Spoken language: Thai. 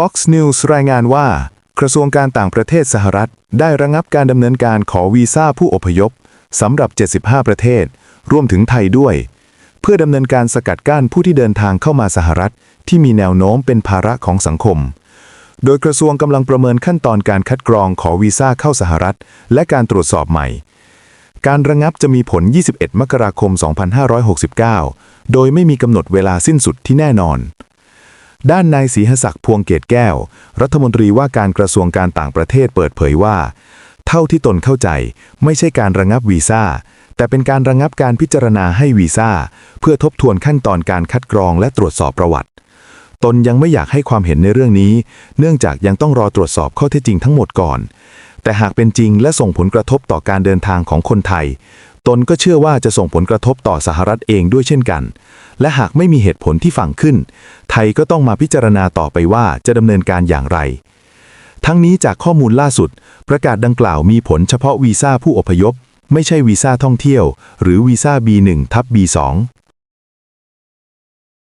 Fox News รายงานว่า กระทรวงการต่างประเทศสหรัฐ ได้ระงับการดำเนินการขอวีซ่าผู้อพยพสำหรับ 75 ประเทศ รวมถึงไทยด้วย เพื่อดำเนินการสกัดกั้นผู้ที่เดินทางเข้ามาสหรัฐ ที่มีแนวโน้มเป็นภาระของสังคม โดยกระทรวงกำลังประเมินขั้นตอนการคัดกรองขอวีซ่าเข้าสหรัฐ และการตรวจสอบใหม่ การระงับจะมีผล 21 มกราคม 2569 โดยไม่มีกำหนดเวลาสิ้นสุดที่แน่นอน ด้านนายศรีหศักดิ์พวงเกตแก้ว รัฐมนตรีว่าการกระทรวงการต่างประเทศเปิดเผยว่า เท่าที่ตนเข้าใจ ไม่ใช่การระงับวีซ่า แต่เป็นการระงับการพิจารณาให้วีซ่า เพื่อทบทวนขั้นตอนการคัดกรองและตรวจสอบประวัติ ตนยังไม่อยากให้ความเห็นในเรื่องนี้ เนื่องจากยังต้องรอตรวจสอบข้อเท็จจริงทั้งหมดก่อน แต่หากเป็นจริงและส่งผลกระทบต่อการเดินทางของคนไทย ตนก็เชื่อว่าจะส่งผลกระทบต่อสหรัฐเองด้วยเช่นกัน และหากไม่มีเหตุผลที่ฝังขึ้น ไทยก็ต้องมาพิจารณาต่อไปว่าจะดำเนินการอย่างไร ทั้งนี้จากข้อมูลล่าสุด ประกาศดังกล่าวมีผลเฉพาะวีซ่าผู้อพยพ ไม่ใช่วีซ่าท่องเที่ยว หรือวีซ่า B1 ทับ B2